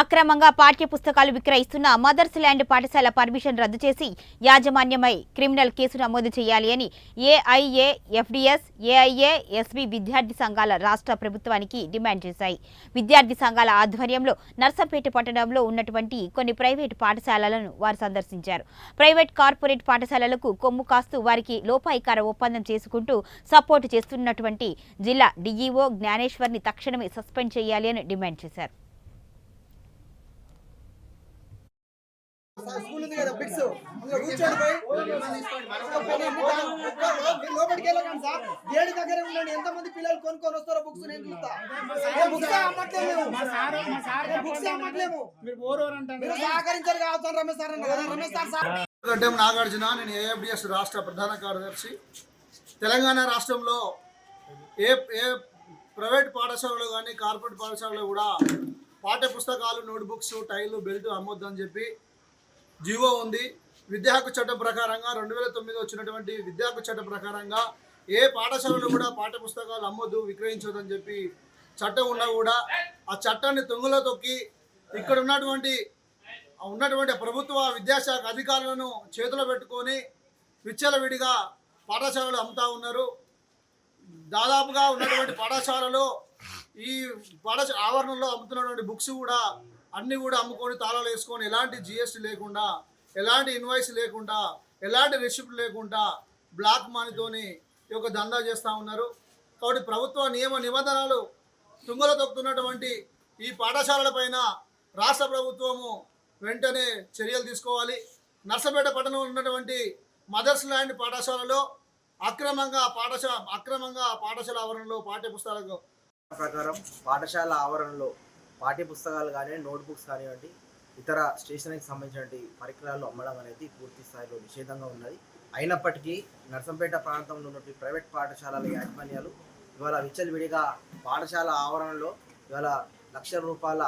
అక్రమంగా పాఠ్య పుస్తకాలు విక్రయిస్తున్న మదర్స్ ల్యాండ్ పాఠశాల పర్మిషన్ రద్దు చేసి యాజమాన్యమై క్రిమినల్ కేసు నమోదు చేయాలి అని ఏఐఏ ఎఫ్డిఎస్ ఏఐఏ ఎస్బి విద్యార్థి సంఘాల రాష్ట్ర ప్రభుత్వానికి డిమాండ్ చేశాయి. విద్యార్థి సంఘాల ఆధ్వర్యంలో నర్సంపేట పట్టణంలో ఉన్నటువంటి కొన్ని ప్రైవేటు పాఠశాలలను వారు సందర్శించారు. ప్రైవేట్ కార్పొరేట్ పాఠశాలలకు కొమ్ము కాస్తూ వారికి లోపాయికార ఒప్పందం చేసుకుంటూ సపోర్టు చేస్తున్నటువంటి జిల్లా డిఈఓ జ్ఞానేశ్వర్ని తక్షణమే సస్పెండ్ చేయాలి అని డిమాండ్ చేశారు. స్కూల్ ఉంది కదా బిట్స్ ఇంకా కూర్చోండి పోయి. మీరు లోపలికి వెళ్ళకండి సార్. దగ్గరే ఉండండి. ఎంత మంది పిల్లలు కొనుక్కొని వస్తారో బుక్స్ నేను చూస్తా. నేను బుక్స్ అమ్మట్లేము నేను బుక్స్ అమ్మట్లేము మీరు ఓరోరు అంటారు? మీరు సహకరించారు కావచ్చు రమేష్ సార్ అన్న కదా. Ramesh sir sir. గడ్డం నాగార్జున నేను ఏఎఫ్డిఎస్ రాష్ట్ర ప్రధాన కార్యదర్శి. తెలంగాణ రాష్ట్రంలో ఏ ఏ ప్రైవేట్ పాఠశాలలో కానీ కార్పొరేట్ పాఠశాలలో కూడా పాఠ్య పుస్తకాలు నోట్బుక్స్ టైలు బెల్ట్ అమ్మొద్దని చెప్పి జీవో ఉంది. విద్యా హక్కు చట్టం ప్రకారంగా రెండు వేల తొమ్మిది వచ్చినటువంటి విద్యా హక్కు చట్టం ప్రకారంగా ఏ పాఠశాలలో కూడా పాఠ్య పుస్తకాలు అమ్మొద్దు అని చెప్పి చట్టం ఉన్నా కూడా ఆ చట్టాన్ని తొంగులో తొక్కి ఇక్కడ ఉన్నటువంటి ఉన్నటువంటి ప్రభుత్వ విద్యాశాఖ అధికారులను చేతిలో పెట్టుకొని విచ్చలవిడిగా పాఠశాలలు అమ్ముతా ఉన్నారు. దాదాపుగా ఉన్నటువంటి పాఠశాలలో ఈ పాఠశాల ఆవరణలో అమ్ముతున్నటువంటి బుక్స్ కూడా అన్నీ కూడా అమ్ముకొని తాళాలు వేసుకొని ఎలాంటి జిఎస్టీ లేకుండా ఎలాంటి ఇన్వాయిస్ లేకుండా ఎలాంటి రిసిప్ట్ లేకుండా బ్లాక్ మనీతోని ఈ యొక్క దందా చేస్తూ ఉన్నారు. కాబట్టి ప్రభుత్వ నియమ నిబంధనలు తుంగలో తొక్కుతున్నటువంటి ఈ పాఠశాలలపైన రాష్ట్ర ప్రభుత్వము వెంటనే చర్యలు తీసుకోవాలి. నర్సపేట పట్టణంలో ఉన్నటువంటి మదర్స్ ల్యాండ్ పాఠశాలలో అక్రమంగా పాఠశాల అక్రమంగా పాఠశాల ఆవరణలో పాఠ్య పుస్తకాలకు ప్రకారం పాఠశాల ఆవరణలో పాఠ్య పుస్తకాలు కానీ నోట్బుక్స్ కానివ్వండి ఇతర స్టేషనరీకి సంబంధించిన పరికరాలు అమ్మడం అనేది పూర్తి స్థాయిలో నిషేధంగా ఉన్నది. అయినప్పటికీ నర్సంపేట ప్రాంతంలో ఉన్నటువంటి ప్రైవేట్ పాఠశాలల యాజమాన్యాలు ఇవాళ విచ్చలవిడిగా పాఠశాల ఆవరణలో ఇవాళ లక్షల రూపాయల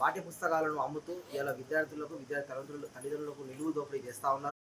పాఠ్య పుస్తకాలను అమ్ముతూ ఇవాళ విద్యార్థులకు విద్యార్థి తల్లిదండ్రులకు నిలువు దోపిడీ చేస్తూ ఉన్నారు.